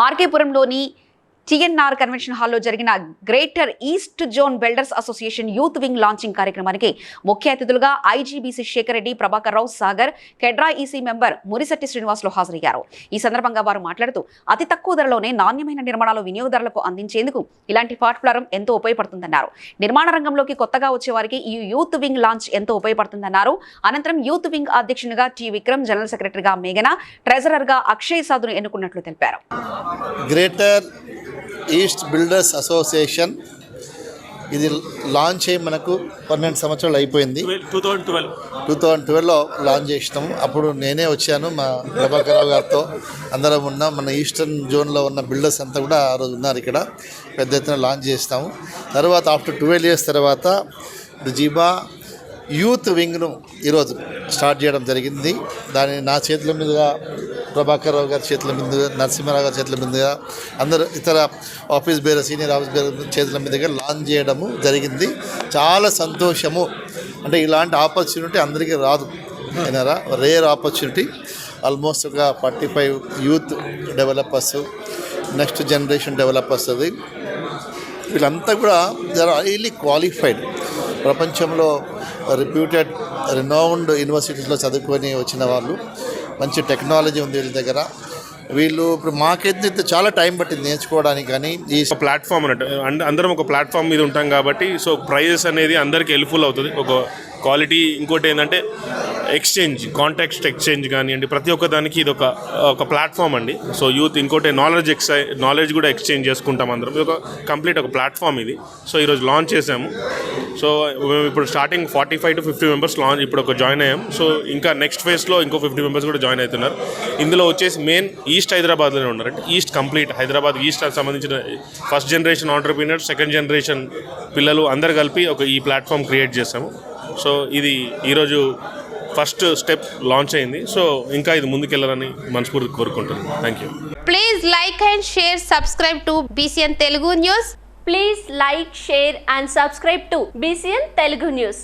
ఆర్కేపురంలోని TNR convention హాల్లో జరిగిన Greater East Zone Builders Association Youth Wing launching కార్యక్రమానికి ముఖ్య అతిథులుగా ఐజీబీసీ శేఖర్ రెడ్డి ప్రభాకర్ రావు సాగర్ కెడ్రా ఈసీ మెంబర్ మురిశెట్టి శ్రీనివాసులు హాజరయ్యారు. ఈ సందర్భంగా వారు మాట్లాడుతూ అతి తక్కువ ధరలోనే నాణ్యమైన నిర్మాణాలు వినియోగదారులకు అందించేందుకు ఇలాంటి ప్లాట్ఫారం ఎంతో ఉపయోగపడుతుందన్నారు. నిర్మాణ రంగంలోకి కొత్తగా వచ్చే వారికి ఈ యూత్ వింగ్ లాంచ్ ఎంతో ఉపయోగపడుతుందన్నారు. అనంతరం యూత్ వింగ్ అధ్యక్షునిగా టి విక్రమ్ జనరల్ సెక్రటరీగా మేఘన ట్రెజరర్గా అక్షయ్ సాధును ఎన్నుకున్నట్లు తెలిపారు. గ్రేటర్ ఈస్ట్ బిల్డర్స్ అసోసియేషన్ ఇది లాంచ్ అయ్యి మనకు పన్నెండు సంవత్సరాలు అయిపోయింది. Two thousand twelve two thousand ట్వెల్వ్లో launch చేసినాము. అప్పుడు నేనే వచ్చాను మా ప్రభాకర్ రావు గారితో. అందరం ఉన్నాం. మన ఈస్టర్న్ జోన్లో ఉన్న బిల్డర్స్ అంతా కూడా ఆ రోజు ఉన్నారు ఇక్కడ. పెద్ద ఎత్తున లాంచ్ చేస్తాము. తర్వాత ఆఫ్టర్ ట్వెల్వ్ ఇయర్స్ తర్వాత జీబా యూత్ వింగ్ను ఈరోజు స్టార్ట్ చేయడం జరిగింది. దాని నా చేతుల మీదుగా ప్రభాకర్ రావు గారి చేతుల మీదుగా నరసింహారావు గారి చేతుల మీదుగా అందరూ ఇతర office bearer senior office bearer చేతుల మీదుగా లాంచ్ చేయడము జరిగింది. చాలా సంతోషము. అంటే ఇలాంటి ఆపర్చునిటీ అందరికీ రాదు. అయినారా? Rare opportunity. ఆల్మోస్ట్ ఒక forty five youth developers next generation developers అది. వీళ్ళంతా కూడా జర హైలీ క్వాలిఫైడ్ ప్రపంచంలో రిప్యూటెడ్ రినౌండ్ యూనివర్సిటీస్లో చదువుకొని వచ్చిన వాళ్ళు. మంచి టెక్నాలజీ ఉంది వీళ్ళ దగ్గర. వీళ్ళు ఇప్పుడు మాకైతే చాలా టైం పట్టింది నేర్చుకోవడానికి కానీ ఈ ప్లాట్ఫామ్ అన్నట్టు. అందరం ఒక ప్లాట్ఫామ్ మీద ఉంటాం కాబట్టి సో ప్రైజెస్ అనేది అందరికీ హెల్ప్ఫుల్ అవుతుంది. ఒక క్వాలిటీ ఇంకోటి ఏంటంటే ఎక్స్చేంజ్ కాంటాక్ట్ ఎక్స్చేంజ్ కానివ్వండి ప్రతి ఒక్క దానికి ఇది ఒక ఒక ప్లాట్ఫామ్ అండి. సో యూత్ ఇంకోటి నాలెడ్జ్ ఎక్సై నాలెడ్జ్ కూడా ఎక్స్చేంజ్ చేసుకుంటాం అందరం. ఇది ఒక కంప్లీట్ ఒక ప్లాట్ఫామ్ ఇది. సో ఈరోజు లాంచ్ చేసాము సో మేము ఇప్పుడు starting forty five to fifty members launch ఇప్పుడు ఒక జాయిన్ అయ్యాం. సో ఇంకా నెక్స్ట్ ఫేజ్లో ఇంకో ఫిఫ్టీ మెంబర్స్ కూడా జాయిన్ అవుతున్నారు. ఇందులో వచ్చేసి మెయిన్ ఈస్ట్ హైదరాబాద్లోనే ఉన్నారు. అంటే ఈస్ట్ కంప్లీట్ హైదరాబాద్ ఈస్ట్ సంబంధించిన first generation entrepreneur second generation పిల్లలు అందరు కలిపి ఒక ఈ ప్లాట్ఫామ్ క్రియేట్ చేసాము సో ఇది ఈరోజు ఫస్ట్ స్టెప్ లాంచ్ అయింది. సో ఇంకా ఇది ముందుకెళ్ళాలని మనస్ఫూర్తి కోరుకుంటున్నాను. Thank you please like and share subscribe to BCN Telugu news please like share and subscribe to BCN Telugu news